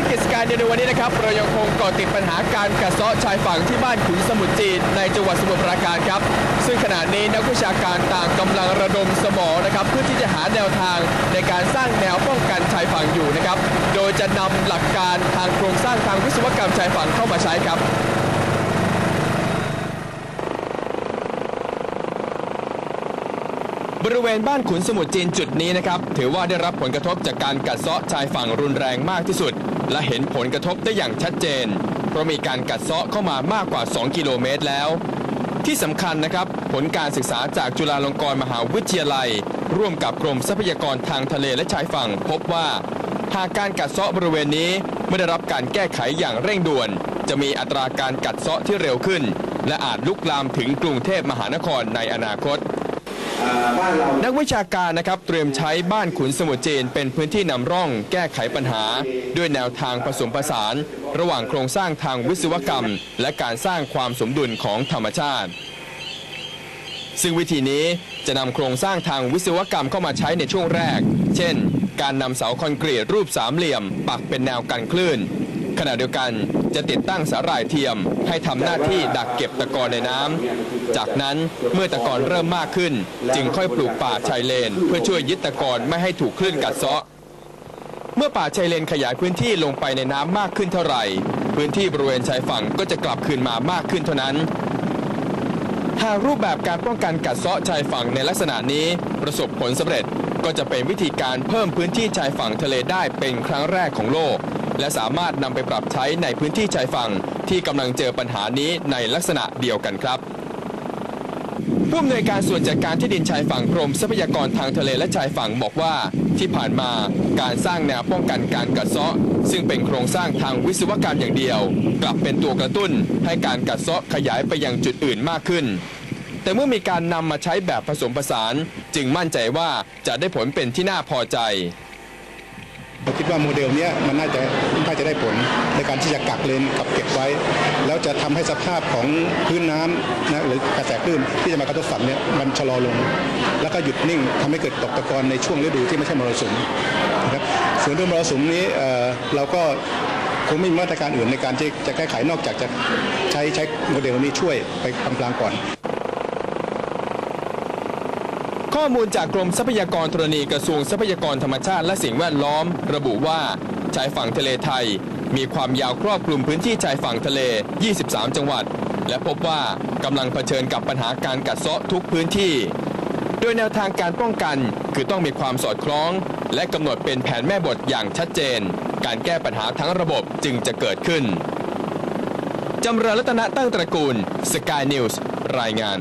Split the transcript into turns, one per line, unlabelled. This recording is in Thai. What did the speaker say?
ารกิจกายในวันนี้นะครับเรายังคงเกาะติดปัญหาการกัดเซาะชายฝั่งที่บ้านขุนสมุทรจีนในจังหวัดสมุทรปราการครับ ซึ่งขณะนี้นักวิชาการต่างกำลังระดมสมองนะครับเพื่อที่จะหาแนวทางในการสร้างแนวป้องกันชายฝั่งอยู่นะครับ โดยจะนำหลักการทางโครงสร้างทางวิศวกรรมชายฝั่งเข้ามาใช้ครับ บริเวณบ้านขุนสมุทรจีนจุดนี้นะครับ ถือว่าได้รับผลกระทบจากการกัดเซาะชายฝั่งรุนแรงมากที่สุด และเห็นผลกระทบได้อย่างชัดเจน เพราะมีการกัดเซาะเข้ามามากกว่า 2 กิโลเมตรแล้ว ที่สำคัญนะครับ ผลการศึกษาจากจุฬาลงกรณ์มหาวิทยาลัย ร่วมกับกรมทรัพยากรทางทะเลและชายฝั่ง พบว่า หากการกัดเซาะบริเวณนี้ไม่ได้รับการแก้ไขอย่างเร่งด่วน จะมีอัตราการกัดเซาะที่เร็วขึ้น และอาจลุกลามถึงกรุงเทพมหานครในอนาคต นักวิชาการนะครับเตรียมใช้บ้านขุนสมุทรจีนเป็นพื้นที่นำร่องแก้ไขปัญหา ด้วยแนวทางผสมผสาน ระหว่างโครงสร้างทางวิศวกรรม และการสร้างความสมดุลของธรรมชาติ ซึ่งวิธีนี้จะนำโครงสร้างทางวิศวกรรมเข้ามาใช้ในช่วงแรก เช่น การนำเสาคอนกรีตรูปสามเหลี่ยม ปักเป็นแนวกันคลื่น ขณะเดียวกันจะติดตั้งสาหร่ายเทียมให้ทำหน้าที่ดักเก็บตะกอนในน้ำ จากนั้นเมื่อตะกอนเริ่มมากขึ้น จึงค่อยปลูกป่าชายเลน เพื่อช่วยยึดตะกอนไม่ให้ถูกคลื่นกัดเซาะ เมื่อป่าชายเลนขยายพื้นที่ลงไปในน้ำมากขึ้นเท่าไหร่ พื้นที่บริเวณชายฝั่งก็จะกลับคืนมามากขึ้นเท่านั้นหากรูปแบบการป้องกันกัดเซาะชายฝั่งในลักษณะนี้ประสบผลสำเร็จก็จะเป็นวิธีการเพิ่มพื้นที่ชายฝั่งทะเลได้เป็นครั้งแรกของโลก และสามารถนำไปปรับใช้ในพื้นที่ชายฝั่งที่กำลังเจอปัญหานี้ในลักษณะเดียวกันครับผู้อำนวยการส่วนจัดการที่ดินชายฝั่งกรมทรัพยากรทางทะเลและชายฝั่งบอกว่า ที่ผ่านมาการสร้างแนวป้องกันการกัดเซาะ ซึ่งเป็นโครงสร้างทางวิศวกรรมอย่างเดียว กลับเป็นตัวกระตุ้น ให้การกัดเซาะขยายไปยังจุดอื่นมากขึ้น แต่เมื่อมีการนำมาใช้แบบผสมผสาน จึงมั่นใจว่าจะได้ผลเป็นที่น่าพอใจ
ว่าโมเดลนี้มันน่าจะน่าจะได้ผลในการที่จะกักเลนกับเก็บไว้ แล้วจะทำให้สภาพของพื้นน้ำนะหรือกระแสคลื่นที่จะมากระทบฝั่งเนี้ยมันชะลอลง แล้วก็หยุดนิ่งทำให้เกิดตกตะกอนในช่วงฤดูที่ไม่ใช่มรสุมนะครับส่วนเรื่องมรสุมนี้เเราก็คงไม่มีมาตรการอื่นในการจะแก้ไขนอกจากจะใช้ใช้โมเดลนี้ช่วยไปพลางๆก่อน
ข้อมูลจากกรมทรัพยากรธรณีกระทรวงทรัพยากรธรรมชาติและสิ่งแวดล้อม ระบุว่าชายฝั่งทะเลไทย มีความยาวครอบคลุมพื้นที่ชายฝั่งทะเล 23 จังหวัด และพบว่ากำลังเผชิญกับปัญหาการกัดเซาะทุกพื้นที่ โดยแนวทางการป้องกันคือต้องมีความสอดคล้อง และกำหนดเป็นแผนแม่บทอย่างชัดเจน การแก้ปัญหาทั้งระบบจึงจะเกิดขึ้นจำเริญรัตนะตั้งตระกูลสกายนิวส์รายงาน